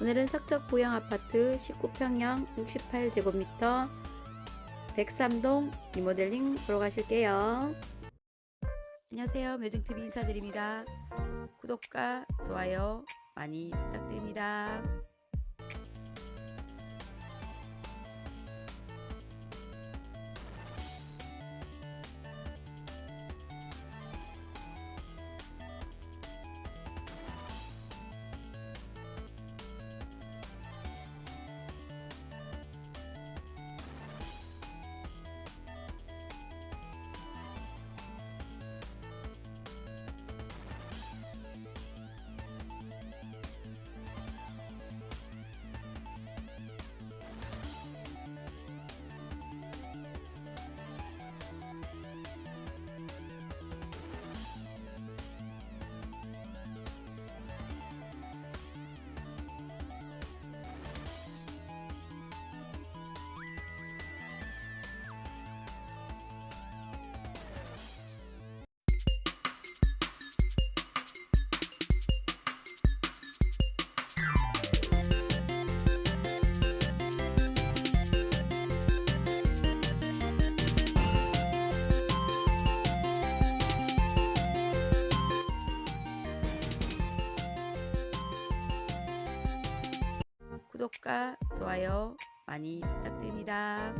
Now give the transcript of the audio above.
오늘은 석적 보형 아파트 19평형 68제곱미터 103동 리모델링 보러 가실게요. 안녕하세요. 매중TV 인사드립니다. 구독과 좋아요 많이 부탁드립니다. 구독과 좋아요 많이 부탁드립니다.